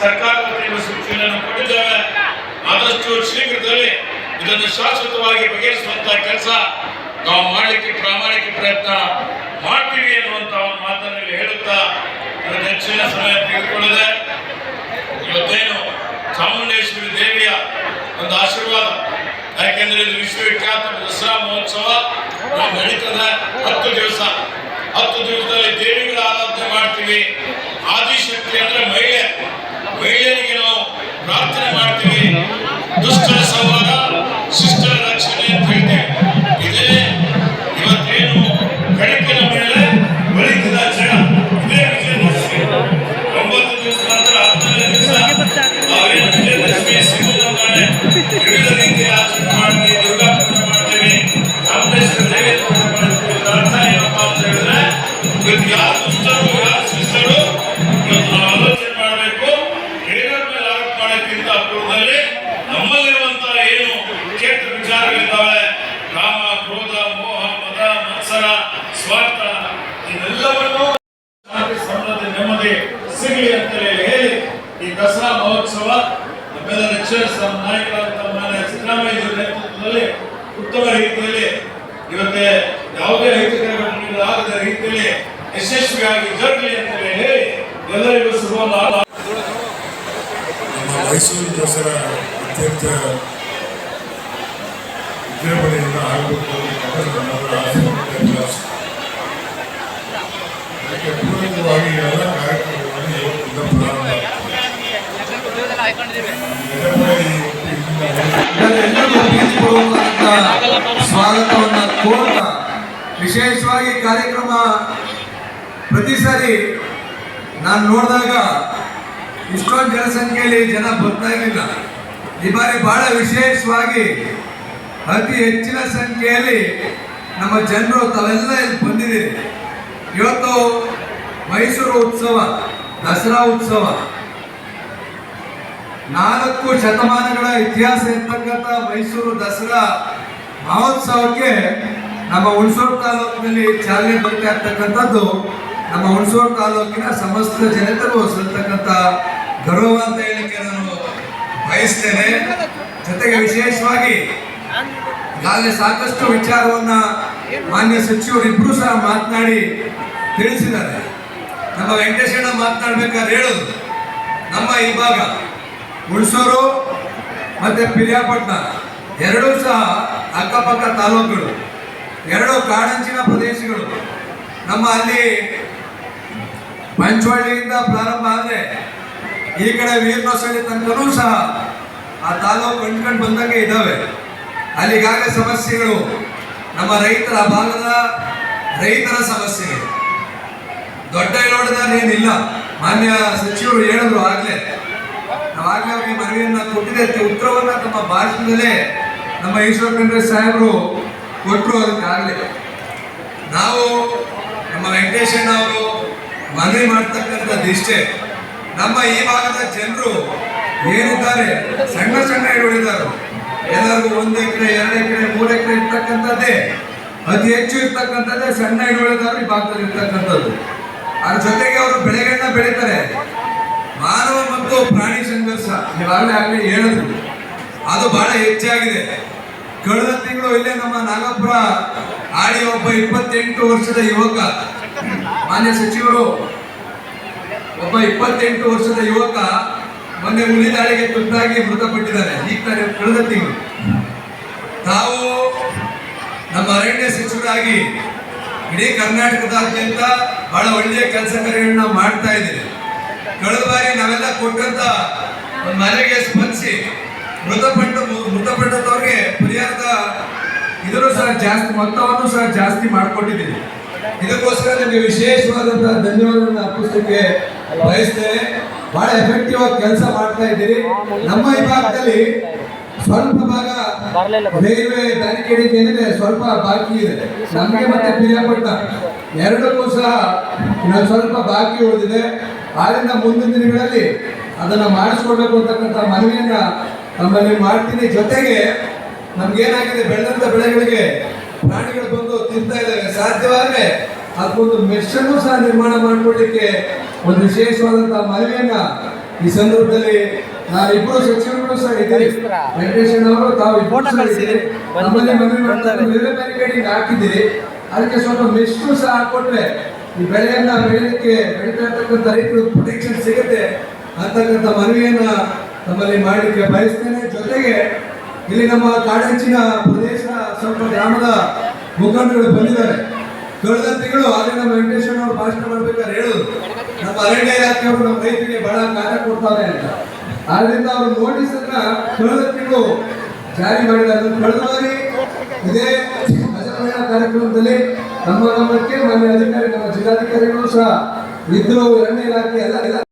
ಸರ್ಕಾರದ ವತಿಯಿಂದ ಸೂಚನೆಯನ್ನು ಕೊಟ್ಟಿದ್ದೇವೆ. ಆದಷ್ಟು ಶೀಘ್ರದಲ್ಲಿ ಇದನ್ನು ಶಾಶ್ವತವಾಗಿ ಬಗೆಹರಿಸುವಂತಹ ಕೆಲಸ ನಾವು ಮಾಡಲಿಕ್ಕೆ ಪ್ರಾಮಾಣಿಕ ಪ್ರಯತ್ನ ಮಾಡ್ತೀವಿ ಅನ್ನುವಂತ ಒಂದು ಮಾತನ್ನು ಹೇಳುತ್ತಾ ಹೆಚ್ಚಿನ ಸಮಯ ತೆಗೆದುಕೊಳ್ಳದೆ ಇವತ್ತೇನು ಚಾಮುಂಡೇಶ್ವರಿ ದೇವಿಯ ಒಂದು ಆಶೀರ್ವಾದ. ಯಾಕೆಂದ್ರೆ ಇದು ವಿಶ್ವವಿಖ್ಯಾತ ದಸರಾ ಮಹೋತ್ಸವ. ನಡೀತದೆ ಹತ್ತು ದಿವಸ. ಹತ್ತು ದಿವಸದಲ್ಲಿ ದೇವಿಗಳ ಆರಾಧನೆ ಮಾಡ್ತೀವಿ. ಆದಿಶಕ್ತಿ ಅಂದ್ರೆ ಮಹಿಳೆ. ಮಹಿಳೆಯರಿಗೆ ನಾವು ಪ್ರಾರ್ಥನೆ ಮಾಡ್ತೀವಿ. ದುಷ್ಟರ ಸಂವಾದ ಶಿಷ್ಟರ ರಕ್ಷಣೆ ಅಂತ ಹೇಳ್ತೇವೆ. ದಸರಾ ಮಹೋತ್ಸವ ನಮ್ಮೆಲ್ಲ ಲೆಕ್ಚರ್ಸ್ ನಮ್ಮ ನಾಯಕರಾದ ಮಾನ್ಯ ಸಿದ್ದರಾಮಯ್ಯ ನೇತೃತ್ವದಲ್ಲಿ ಉತ್ತಮ ರೀತಿಯಲ್ಲಿ ಇವತ್ತೆ ಯಾವುದೇ ರೀತಿಯ ಘಟನೆಗಳಾಗದ ರೀತಿಯಲ್ಲಿ ಯಶಸ್ವಿಯಾಗಿ ಜರಗಲಿ ಅಂತ ಹೇಳಿ ಎಲ್ಲರಿಗೂ ಶುಭ ಮೈಸೂರು ದಸರಾ ಅತ್ಯಂತ ವಿಜೃಂಭಣೆಯಿಂದ ಆಗಬೇಕು ಎಲ್ಲರಿಗೂ ಸ್ವಾಗತವನ್ನು ಕೋರ್ತಾ ವಿಶೇಷವಾಗಿ ಕಾರ್ಯಕ್ರಮ ಪ್ರತಿ ಸಾರಿ ನಾನು ನೋಡಿದಾಗ ಇಷ್ಟೊಂದು ಜನಸಂಖ್ಯೆಯಲ್ಲಿ ಜನ ಬರ್ತಾ ಇರಲಿಲ್ಲ. ಈ ಬಾರಿ ಬಹಳ ವಿಶೇಷವಾಗಿ ಅತಿ ಹೆಚ್ಚಿನ ಸಂಖ್ಯೆಯಲ್ಲಿ ನಮ್ಮ ಜನರು ತಾವೆಲ್ಲ ಇಲ್ಲಿ ಬಂದಿದ್ದೀರಿ. ಇವತ್ತು ಮೈಸೂರು ಉತ್ಸವ, ದಸರಾ ಉತ್ಸವ. ನಾಲ್ಕು ಶತಮಾನಗಳ ಇತಿಹಾಸ ಇರ್ತಕ್ಕಂಥ ಮೈಸೂರು ದಸರಾ ಮಹೋತ್ಸವಕ್ಕೆ ನಮ್ಮ ಹುಣಸೂರು ತಾಲೂಕಿನಲ್ಲಿ ಚಾಲನೆ ಬರ್ತಾ ಇರ್ತಕ್ಕಂಥದ್ದು. ನಮ್ಮ ಹುಣಸೂರು ತಾಲೂಕಿನ ಸಮಸ್ತ ಜನತೆಗೂ ಸಲ್ತಕ್ಕಂಥ ಗೌರವ ಅಂತ ಹೇಳಿಕೆ ನಾನು ಬಯಸ್ತೇನೆ. ಜೊತೆಗೆ ವಿಶೇಷವಾಗಿ ಈಗಾಗಲೇ ಸಾಕಷ್ಟು ವಿಚಾರವನ್ನ ಮಾನ್ಯ ಸಚಿವರು ಇಬ್ರು ಸಹ ಮಾತನಾಡಿ ತಿಳಿಸಿದ್ದಾರೆ. ನಮ್ಮ ವೆಂಕಟೇಶಣ್ಣ ಮಾತನಾಡ್ಬೇಕಾದ್ರೆ ಹೇಳೋದು, ನಮ್ಮ ಈ ಭಾಗ ಹುಣಸೂರು ಮತ್ತು ಪಿರಿಯಾಪಟ್ಟಣ. ಎರಡೂ ಸಹ ಅಕ್ಕಪಕ್ಕ ತಾಲೂಕುಗಳು. ಎರಡು ಕಾಡಂಚಿನ ಪ್ರದೇಶಗಳು. ನಮ್ಮ ಅಲ್ಲಿ ಪಂಚವಳ್ಳಿಯಿಂದ ಪ್ರಾರಂಭ ಆದರೆ ಈ ಕಡೆ ವೀರನೊಸಳ್ಳಿ ತನಕನೂ ಸಹ ಆ ತಾಲೂಕು ಕಂಡ್ಕೊಂಡು ಬಂದಂಗೆ ಇದ್ದಾವೆ ಅಲ್ಲಿಗಾಗಲೇ ಸಮಸ್ಯೆಗಳು ನಮ್ಮ ರೈತರ ಭಾಗದ ರೈತರ ಸಮಸ್ಯೆಗಳು. ದೊಡ್ಡ ಏನಿಲ್ಲ. ಮಾನ್ಯ ಸಚಿವರು ಹೇಳಿದ್ರು ಆಗ್ಲೇ. ನಾವಾಗಲೇ ಮನವಿಯನ್ನು ಕೊಟ್ಟಿದೆ. ಉತ್ತರವನ್ನು ತಮ್ಮ ಭಾಷಣದಲ್ಲೇ ನಮ್ಮ ಈಶ್ವರ ಖಂಡ್ರೆ ಸಾಹೇಬರು ಕೊಟ್ಟರು ಅದಕ್ಕಾಗಲೇ. ನಾವು ನಮ್ಮ ವೆಂಕಟೇಶಣ್ಣ ಅವರು ಮನವಿ ಮಾಡ್ತಕ್ಕಂಥದ್ದು ಇಷ್ಟೇ ನಮ್ಮ ಈ ಭಾಗದ ಜನರು ಏನಿದ್ದಾರೆ? ಸಣ್ಣ ಸಣ್ಣ ಹಿಡುವಳಿದಾರು ಎಲ್ಲರಿಗೂ ಒಂದು ಎಕರೆ, ಎರಡು ಎಕರೆ, ಮೂರು ಎಕರೆ ಇರ್ತಕ್ಕಂಥದ್ದೇ, ಅತಿ ಹೆಚ್ಚು ಇರ್ತಕ್ಕಂಥದ್ದೇ ಸಣ್ಣ ಹಿಡುವಳಿದಾರರು ಈ ಭಾಗದಲ್ಲಿ ಇರ್ತಕ್ಕಂಥದ್ದು ಅದ್ರ ಜೊತೆಗೆ ಅವರು ಬೆಳೆಗಳನ್ನ ಬೆಳೀತಾರೆ. ಮಾನವ ಮತ್ತು ಪ್ರಾಣಿ ಸಂಘರ್ಷ. ನೀವಾಗಲೇ ಆಗಲೇ ಹೇಳಿದ್ರು. ಅದು ಬಹಳ ಹೆಚ್ಚಾಗಿದೆ. ಕಳೆದ ತಿಂಗಳು ಇಲ್ಲೇ ನಮ್ಮ ನಾಗಪುರ ಆಡಿ ಒಬ್ಬ ಇಪ್ಪತ್ತೆಂಟು ವರ್ಷದ ಯುವಕ, ಮಾನ್ಯ ಸಚಿವರು. ಒಬ್ಬ ಇಪ್ಪತ್ತೆಂಟು ವರ್ಷದ ಯುವಕ ಮೊನ್ನೆ ಹುಲಿ ದಾಳಿಗೆ ತುತ್ತಾಗಿ ಮೃತಪಟ್ಟಿದ್ದಾರೆ ಈಗ ತಾನೇ ಕಳೆದ ತಿಂಗಳು. ತಾವು ನಮ್ಮ ಅರಣ್ಯ ಸಚಿವರಾಗಿ ಇಡೀ ಕರ್ನಾಟಕದಾದ್ಯಂತ ಬಹಳ ಒಳ್ಳೆಯ ಕೆಲಸ ಕಾರ್ಯಗಳನ್ನ ಮಾಡ್ತಾ ಇದ್ದೀರಿ. ಕಳೆದ ಬಾರಿ ನಾವೆಲ್ಲ ಕೊಟ್ಟಂತ ಮನೆಗೆ ಸ್ಪಂದಿಸಿ ಮೃತಪಟ್ಟ ಮೃತಪಟ್ಟದವ್ರಿಗೆ ಪರಿಹಾರದ ಇದನ್ನು ಸಹ ಜಾಸ್ತಿ ಮೊತ್ತವನ್ನು ಸಹ ಜಾಸ್ತಿ ಮಾಡಿಕೊಟ್ಟಿದ್ದೀನಿ ಇದಕ್ಕೋಸ್ಕರ ನಿಮಗೆ ವಿಶೇಷವಾದಂತಹ ಧನ್ಯವಾದಗಳನ್ನು ಅರ್ಪಿಸಲಿಕ್ಕೆ ಬಯಸ್ತೇನೆ. ಬಹಳ ಎಫೆಕ್ಟಿವ್ ಆಗಿ ಕೆಲಸ ಮಾಡ್ತಾ ಇದ್ದೀರಿ. ನಮ್ಮ ವಿಭಾಗದಲ್ಲಿ ಭಾಗದಲ್ಲಿ ಸ್ವಲ್ಪ ಭಾಗ ರೈಲ್ವೆ ಬ್ಯಾರಿಕೇಡಿಂಗ್ ಏನಿದೆ, ಸ್ವಲ್ಪ ಬಾಕಿ ಇದೆ. ನಮಗೆ ಮತ್ತೆ ಪ್ರಿಯಪಟ್ಟ ಎರಡಕ್ಕೂ ಸಹ ಇನ್ನೊಂದು ಸ್ವಲ್ಪ ಬಾಕಿ ಉಳಿದಿದೆ. ಆದ್ರಿಂದ ಮುಂದಿನ ದಿನಗಳಲ್ಲಿ ಅದನ್ನ ಮಾಡಿಸ್ಕೊಡ್ಬೇಕು ಅಂತಕ್ಕಂಥ ಮನವಿಯನ್ನ ನಮ್ಮಲ್ಲಿ ಮಾಡ್ತೀನಿ. ಜೊತೆಗೆ ನಮ್ಗೇನಾಗಿದೆ ಬೆಳೆದಂತ ಬೆಳೆಗಳಿಗೆ ಪ್ರಾಣಿಗಳು ಬಂದು ತಿಂತಾ ಇದ್ದಾವೆ. ಸಾಧ್ಯವಾದ್ರೆ ಅದಕ್ಕೊಂದು ಮೆಷನ್ನು ಸಹ ನಿರ್ಮಾಣ ಮಾಡಿಕೊಡ್ಲಿಕ್ಕೆ ಒಂದು ವಿಶೇಷವಾದಂತಹ ಮನವಿಯನ್ನ ಈ ಸಂದರ್ಭದಲ್ಲಿ ನಾನು ಇಬ್ಬರು ಸಚಿವರುಗಳು ಸಹ ಇದ್ದೀರಿ ವೆಂಕಟೇಶನ್ ಅವರು ತಾವು ಇಬ್ಬರು ಸಹ ಇದ್ದೀರಿ ನಮ್ಮಲ್ಲಿ ಮನವಿ ಮಾಡ್ತಾರೆ ಬೇರೆ ಬ್ಯಾರಿಕೇಡಿಂಗ್ ಹಾಕಿದ್ದೀರಿ. ಅದಕ್ಕೆ ಸ್ವಲ್ಪ ಮೆಷ್ಟು ಸಹ ಹಾಕೊಟ್ರೆ ಈ ಬೆಳೆಯನ್ನ ಬೆಳೀಲಿಕ್ಕೆ ಬೆಳೀತಾ ಇರ್ತಕ್ಕಂಥ ರೈತರು ಪ್ರೊಟೆಕ್ಷನ್ ಸಿಗುತ್ತೆ ಅಂತಕ್ಕಂಥ ಮನವಿಯನ್ನ ನಮ್ಮಲ್ಲಿ ಮಾಡಲಿಕ್ಕೆ ಬಯಸ್ತೇನೆ. ಜೊತೆಗೆ ಇಲ್ಲಿ ನಮ್ಮ ಕಾಡಂಚಿನ ಪ್ರದೇಶ, ಸ್ವಲ್ಪ ಗ್ರಾಮದ ಮುಖಂಡರು ಬಂದಿದ್ದಾರೆ. ಕಳೆದ ತಿಂಗಳು ಅಲ್ಲಿ ನಮ್ಮ ವೆಂಕಟೇಶ್ವರ ಅವರು ಭಾಷಣ ಮಾಡ್ಬೇಕಾದ್ರೆ ಹೇಳುದು, ನಮ್ಮ ಅರಣ್ಯ ಇಲಾಖೆಯವರು ನಮ್ಮ ರೈತರಿಗೆ ಬಹಳ ಕಾರ್ಯ ಕೊಡ್ತಾರೆ ಅಂತ. ಆದ್ರಿಂದ ಅವರು ನೋಟಿಸ್ ಅನ್ನ ಕಳೆದ ತಿಂಗಳು ಜಾರಿ ಮಾಡಿದ್ದಾರೆ. ಕಳೆದ ಬಾರಿ ಇದೇ ಕಾರ್ಯಕ್ರಮದಲ್ಲಿ ನಮ್ಮ ಗಮನಕ್ಕೆ ಮಾನ್ಯ ಅಧಿಕಾರಿ ನಮ್ಮ ಜಿಲ್ಲಾಧಿಕಾರಿಗಳು ಸಹ ಇದ್ರು ಅರಣ್ಯ ಇಲಾಖೆ ಎಲ್ಲ